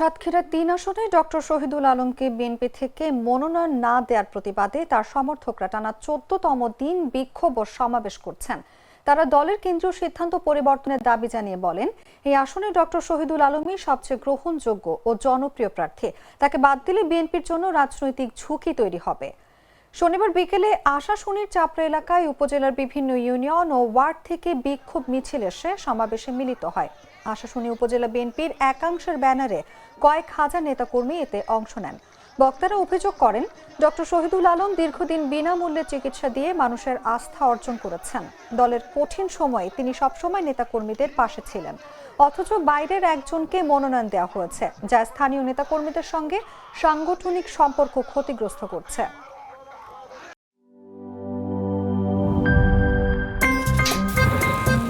সাতক্ষীরা তিন আসনে ডক্টর শহীদুল আলমকে বিএনপি থেকে মনোনয়ন না দেওয়ার প্রতিবাদে তার সমর্থকরা টানা চোদ্দতম দিন বিক্ষোভ ও সমাবেশ করছেন। তারা দলের কেন্দ্রীয় সিদ্ধান্ত পরিবর্তনের দাবি জানিয়ে বলেন, এই আসনে ডক্টর শহীদুল আলমই সবচেয়ে গ্রহণযোগ্য ও জনপ্রিয় প্রার্থী। তাকে বাদ দিলে বিএনপির জন্য রাজনৈতিক ঝুঁকি তৈরি হবে। শনিবার বিকেলে আশা আশাশুনির চাপড়া এলাকায় উপজেলার বিভিন্ন ইউনিয়ন ও ওয়ার্ড থেকে বিক্ষোভ মিছিল এসে সমাবেশে মিলিত হয়। আশাশুনি উপজেলা বিএনপির একাংশের ব্যানারে কয়েক হাজার নেতাকর্মী এতে অংশ নেন। বক্তারা অভিযোগ করেন, ডক্টর শহীদুল আলম দীর্ঘদিন বিনামূল্যে চিকিৎসা দিয়ে মানুষের আস্থা অর্জন করেছেন। দলের কঠিন সময়ে তিনি সবসময় নেতাকর্মীদের পাশে ছিলেন। অথচ বাইরের একজনকে মনোনয়ন দেওয়া হয়েছে, যা স্থানীয় নেতাকর্মীদের সঙ্গে সাংগঠনিক সম্পর্ক ক্ষতিগ্রস্ত করছে।